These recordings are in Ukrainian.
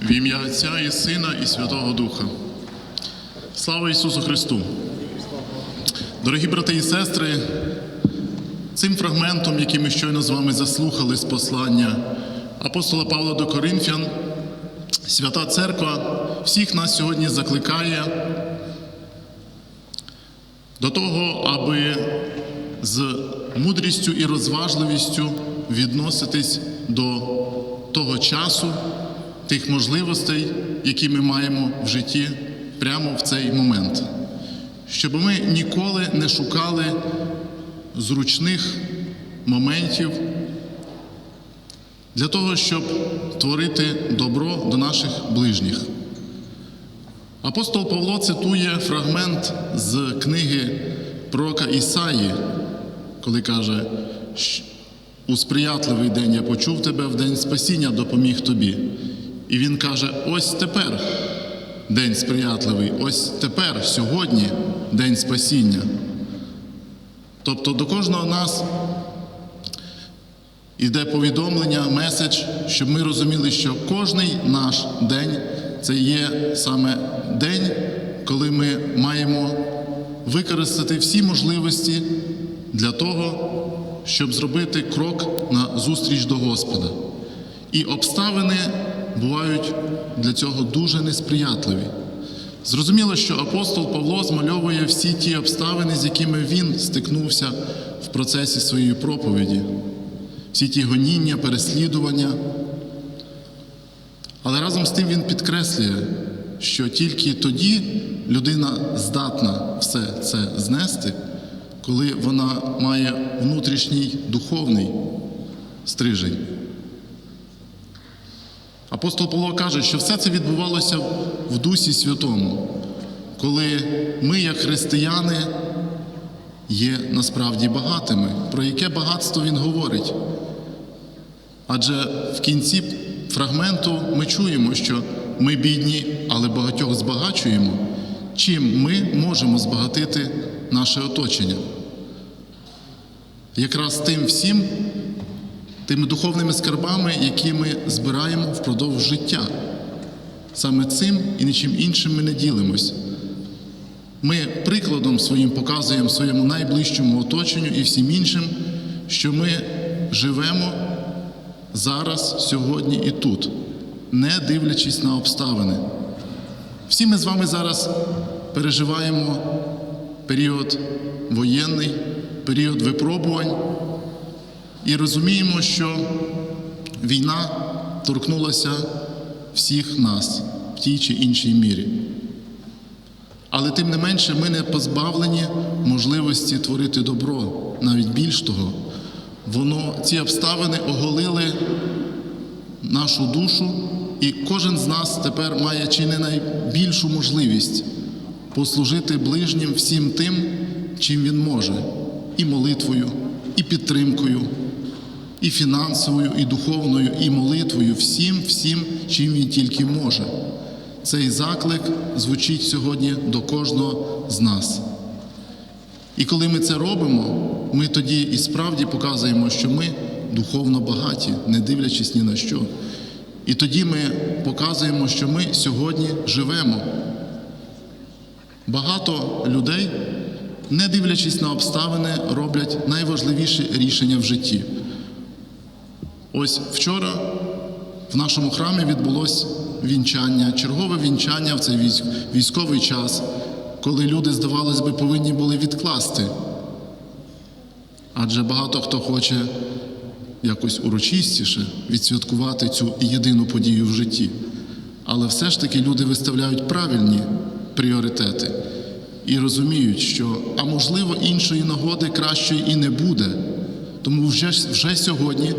В ім'я Отця і Сина, і Святого Духа. Слава Ісусу Христу! Дорогі брати і сестри, цим фрагментом, який ми щойно з вами заслухали з послання апостола Павла до Коринфян, Свята Церква всіх нас сьогодні закликає до того, аби з мудрістю і розважливістю відноситись до того часу, тих можливостей, які ми маємо в житті прямо в цей момент, щоб ми ніколи не шукали зручних моментів для того, щоб творити добро до наших ближніх. Апостол Павло цитує фрагмент з книги пророка Ісаї, коли каже, у сприятливий день я почув тебе, в день спасіння допоміг тобі. І він каже: ось тепер день сприятливий, ось тепер, сьогодні день спасіння. Тобто до кожного нас іде повідомлення, меседж, щоб ми розуміли, що кожний наш день це є саме день, коли ми маємо використати всі можливості для того, щоб зробити крок на зустріч до Господа. І обставини бувають для цього дуже несприятливі. Зрозуміло, що апостол Павло змальовує всі ті обставини, з якими він стикнувся в процесі своєї проповіді, всі ті гоніння, переслідування. Але разом з тим він підкреслює, що тільки тоді людина здатна все це знести, коли вона має внутрішній духовний стрижень. Апостол Павло каже, що все це відбувалося в Дусі Святому, коли ми, як християни, є насправді багатими. Про яке багатство він говорить? Адже в кінці фрагменту ми чуємо, що ми бідні, але багатьох збагачуємо. Чим ми можемо збагатити наше оточення? Якраз тим всім, тими духовними скарбами, які ми збираємо впродовж життя. Саме цим і нічим іншим ми не ділимось. Ми прикладом своїм показуємо своєму найближчому оточенню і всім іншим, що ми живемо зараз, сьогодні і тут, не дивлячись на обставини. Всі ми з вами зараз переживаємо період воєнний, період випробувань і розуміємо, що війна торкнулася всіх нас в тій чи іншій мірі. Але тим не менше ми не позбавлені можливості творити добро, навіть більш того, воно ці обставини оголили нашу душу, і кожен з нас тепер має чи не найбільшу можливість послужити ближнім всім тим, чим він може, і молитвою, і підтримкою, і фінансовою, і духовною, і молитвою, всім, всім, чим він тільки може. Цей заклик звучить сьогодні до кожного з нас. І коли ми це робимо, ми тоді і справді показуємо, що ми духовно багаті, не дивлячись ні на що. І тоді ми показуємо, що ми сьогодні живемо. Багато людей, не дивлячись на обставини, роблять найважливіші рішення в житті. Ось вчора в нашому храмі відбулось вінчання, чергове вінчання в цей військовий час, коли люди, здавалось би, повинні були відкласти. Адже багато хто хоче якось урочистіше відсвяткувати цю єдину подію в житті. Але все ж таки люди виставляють правильні пріоритети і розуміють, що, а можливо, іншої нагоди кращої і не буде. Тому вже, вже сьогодні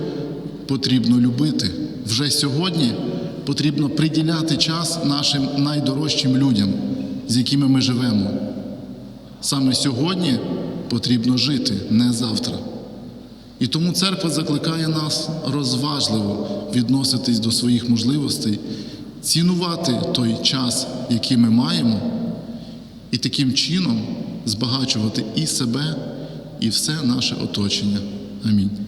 потрібно любити. Вже сьогодні потрібно приділяти час нашим найдорожчим людям, з якими ми живемо. Саме сьогодні потрібно жити, не завтра. І тому церква закликає нас розважливо відноситись до своїх можливостей, цінувати той час, який ми маємо, і таким чином збагачувати і себе, і все наше оточення. Амінь.